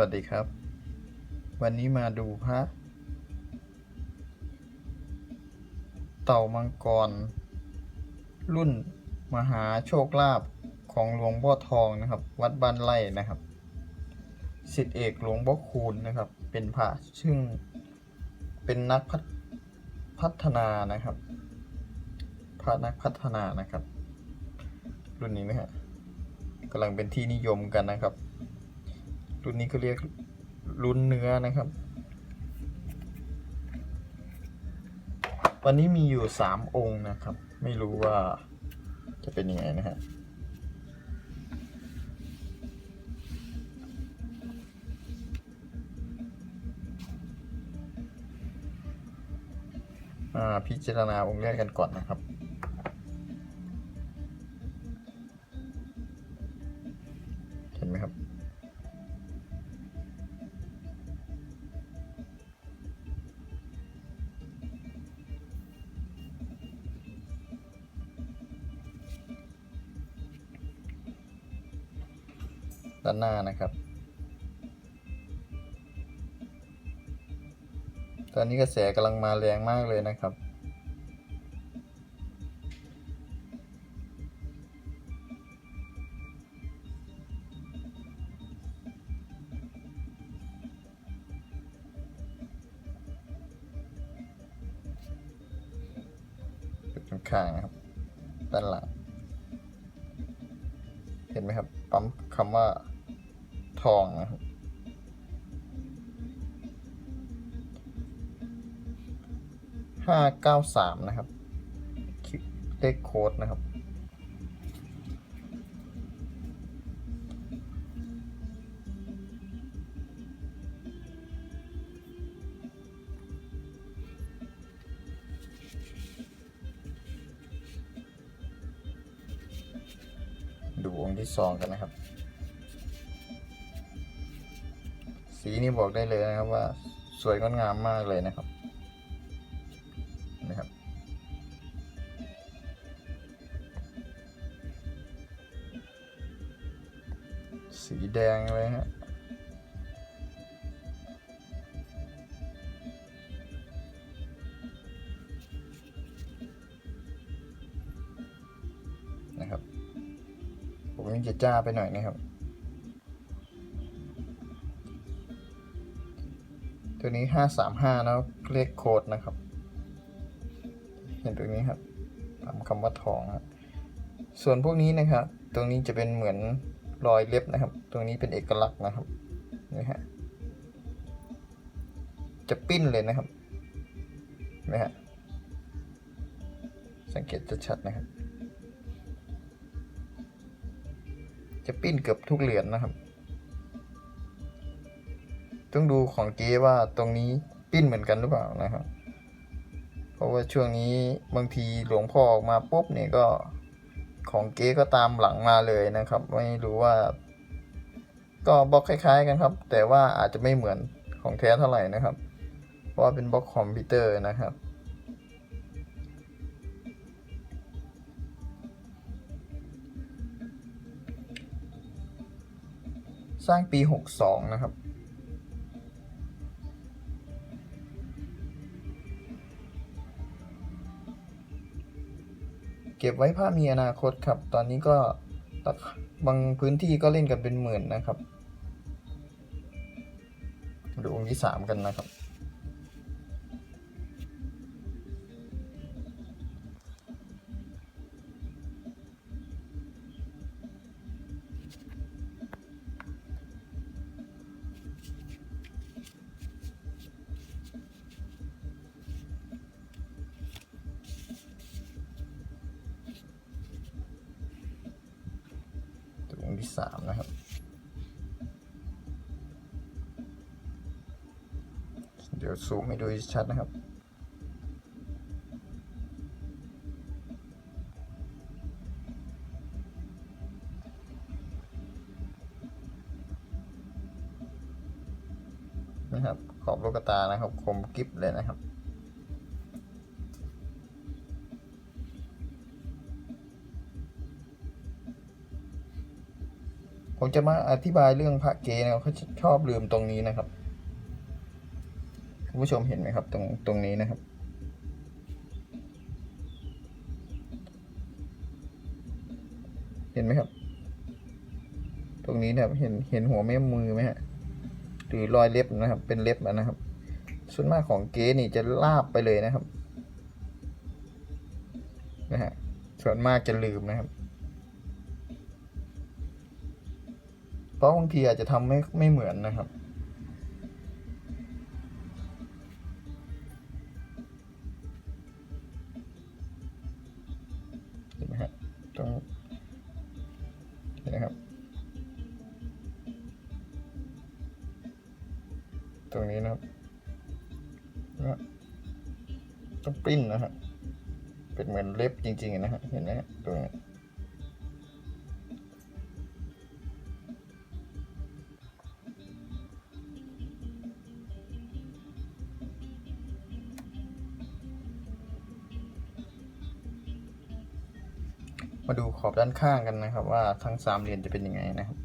วัสดีครับ วันนี้มาดูพระเต่ามังกร รุ่นมหาโชคลาภของหลวงพ่อทองนะครับ วัดบ้านไร่นะครับสิทธิเอกหลวงพ่อคูณนะครับ เป็นพระซึ่งเป็นนักพพัฒนานะครับ พระนักพัฒนานะครับ รุ่นนี้นะฮะกำลังเป็นที่นิยมกันนะครับ รุ่นนี้ก็เรียกรุ่นเนื้อนะครับ วันนี้มีอยู่สามองค์นะครับ ไม่รู้ว่าจะเป็นยังไงนะฮะอ่าพิจารณาองค์แรกกันก่อนนะครับ หน้านะครับตอนนี้กระแสกำลังมาแรงมากเลยนะครับ จุดข้างนะครับ ด้านหลัง เห็นไหมครับ ปั๊มคำว่า ทองนะครับห้าเก้าสามนะครับเลขโค้ดนะครับดูองค์ที่สองกันนะครับ สีนี่บอกได้เลยนะครับว่าสวยงดงามมากเลยนะครับนะครับ สีแดงเลยฮะนะครับผมจะจ้าไปหน่อยนะครับ ตัวนี้ห้าสามห้าแล้วเลขโค้ดนะครับ เห็นตรงนี้ครับตามคำว่าทองครับส่วนพวกนี้นะครับ ตรงนี้จะเป็นเหมือนรอยเล็บนะครับ ตรงนี้เป็นเอกลักษณ์นะครับนี่ฮะจะปิ้นเลยนะครับเห็นไหมฮะสังเกตจะชัดนะครับ จะปิ้นเกือบทุกเหรียญนะครับ ต้องดูของเจ๊ว่าตรงนี้ปิ้นเหมือนกันหรือเปล่านะครับ เพราะว่าช่วงนี้บางทีหลวงพ่อออกมาปุ๊บเนี่ยก็ของเก๊ก็ตามหลังมาเลยนะครับ ไม่รู้ว่า ก็บล็อกคล้าย ๆ กันครับ แต่ว่าอาจจะไม่เหมือนของแท้เท่าไหร่นะครับ เพราะว่าเป็นบล็อกคอมพิวเตอร์นะครับสร้างปี 62 นะครับ เก็บไว้ภาพมีอนาคตครับ ตอนนี้ก็บางพื้นที่ก็เล่นกันเป็นหมื่นนะครับ ดูองค์ที่สามกันนะครับ ดูองค์ที่สามนะครับ เดี๋ยวซูมให้ดูชัดนะครับ นะครับ ขอบลูกตานะครับ คมกิบเลยนะครับ ผมจะมาอธิบายเรื่องพระเกนะครับเขาชอบลืมตรงนี้นะครับคุณผู้ชมเห็นไหมครับ ตรงตรงนี้นะครับ เห็นไหมครับ ตรงนี้นะครับเห็นเห็นหัวแม่มือไหมฮะหรือรอยเล็บนะครับ เป็นเล็บนะครับ ส่วนมากของเก๋นี่จะลาบไปเลยนะครับนะฮะส่วนมากจะลืมนะครับ เพราะบางทีอาจจะทำไม่ไม่เหมือนนะครับ เห็นไหมครับตรงเห็นไหมครับ ตรงนี้นะครับต้องปริ้นนะฮะเป็นเหมือนเล็บจริงๆนะฮะเห็นไหมฮะตรงนี้ มาดูขอบด้านข้างกันนะครับ ว่าทั้งสามเหรียญจะเป็นยังไงนะครับ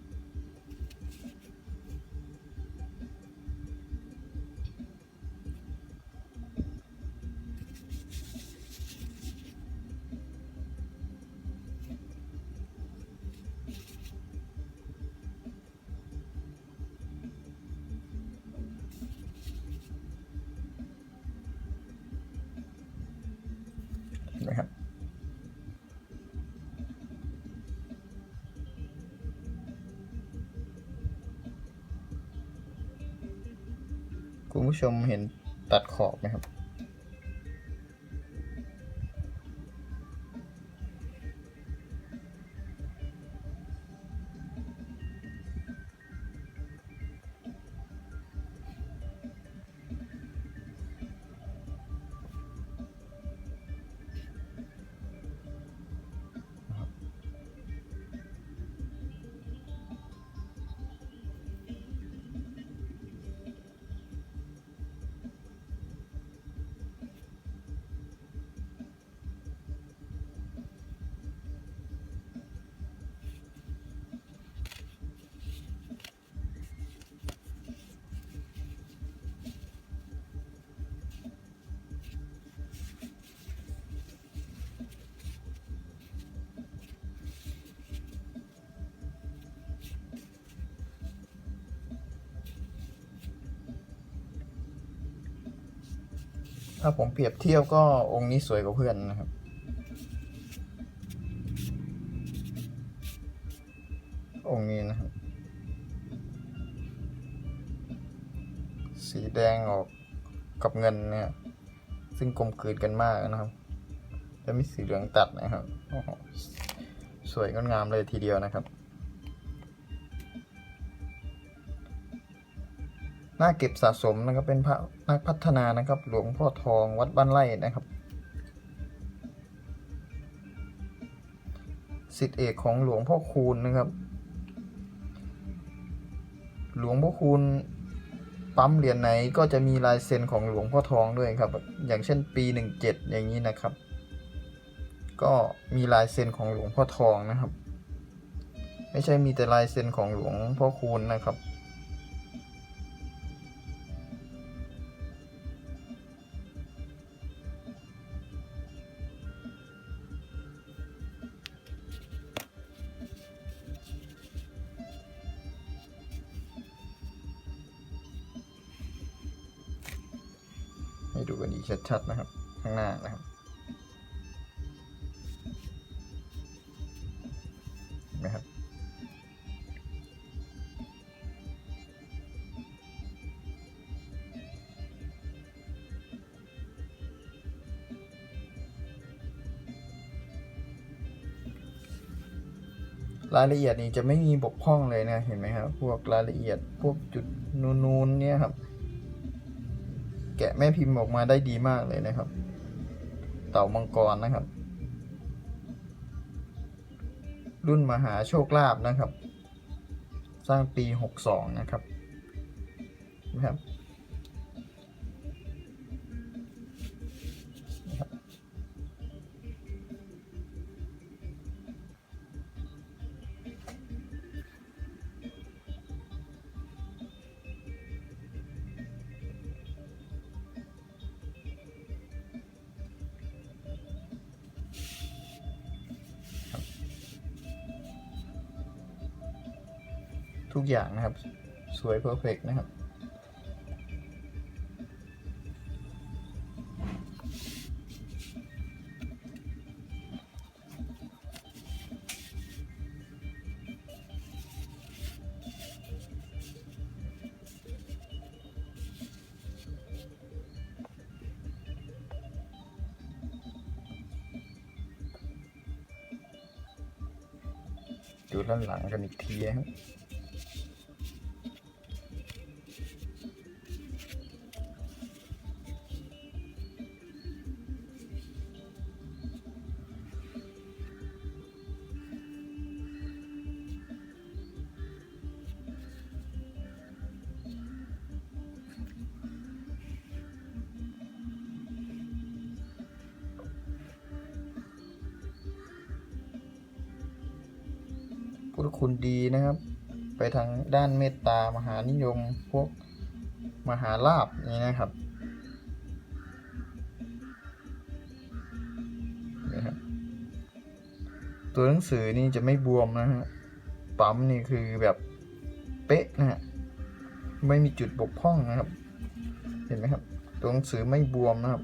คุณผู้ชมเห็นตัดขอบไหมครับ ถ้าผมเปรียบเทียบก็องค์นี้สวยกว่าเพื่อนนะครับ องค์นี้นะครับ สีแดงออกกับเงินเนี่ย ซึ่งกลมกลืนกันมากนะครับแล้วมีสีเหลืองตัดนะครับ สวยงดงามเลยทีเดียวนะครับ น่าเก็บสะสมนะครับเป็นพระนักพัฒนานะครับ หลวงพ่อทองวัดบ้านไร่นะครับสิทธิเอกของหลวงพ่อคูณนะครับ หลวงพ่อคูณปั๊มเหรียญไหนก็จะมีลายเซ็นของหลวงพ่อทองด้วยครับ อย่างเช่นปี 17 อย่างนี้นะครับ ก็มีลายเซ็นของหลวงพ่อทองนะครับ ไม่ใช่มีแต่ลายเซ็นของหลวงพ่อคูณนะครับ ไหมครับ รายละเอียดนี่จะไม่มีบกพร่องเลยนะ เห็นไหมครับ พวกรายละเอียด พวกจุดนูนๆเนี่ยครับ แกะแม่พิมพ์ออกมาได้ดีมากเลยนะครับ เต่ามังกรนะครับ รุ่นมหาโชคลาภนะครับ สร้างปี 62 นะครับนะครับ กอย่างนะครับ สวยเพอร์เฟกนะครับ ดูด้านหลังกันอีกทีนะครับ ธคุณดีนะครับ ไปทางด้านเมตตามหานิยมพวกมหาลาบนี่นะครับนี่ครับตัวหนังสือนี่จะไม่บวมนะฮะปั๊มนี่คือแบบเป๊ะนะฮะไม่มีจุดบกพร่องนะครับ เห็นไหมครับ ตัวหนังสือไม่บวมนะครับ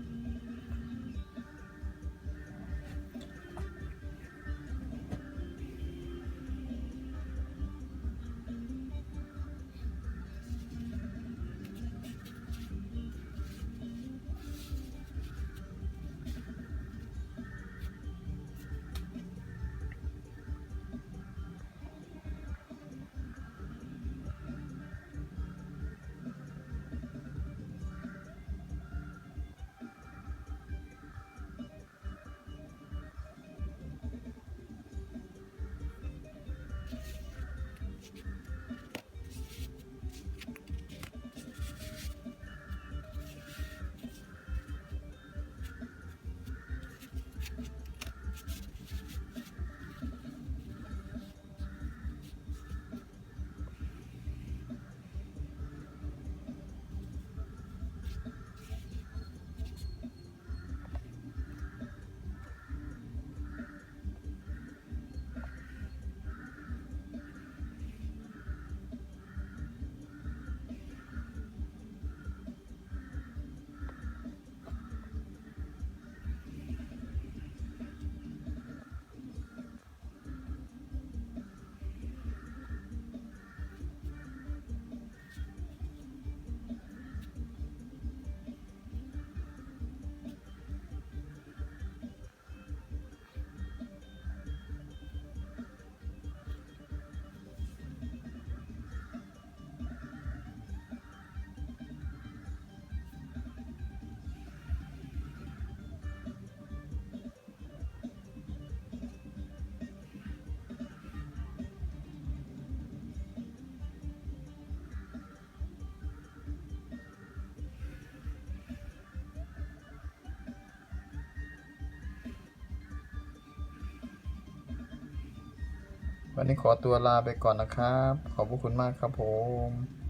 วันนี้ขอตัวลาไปก่อนนะครับ ขอบพระคุณมากครับผม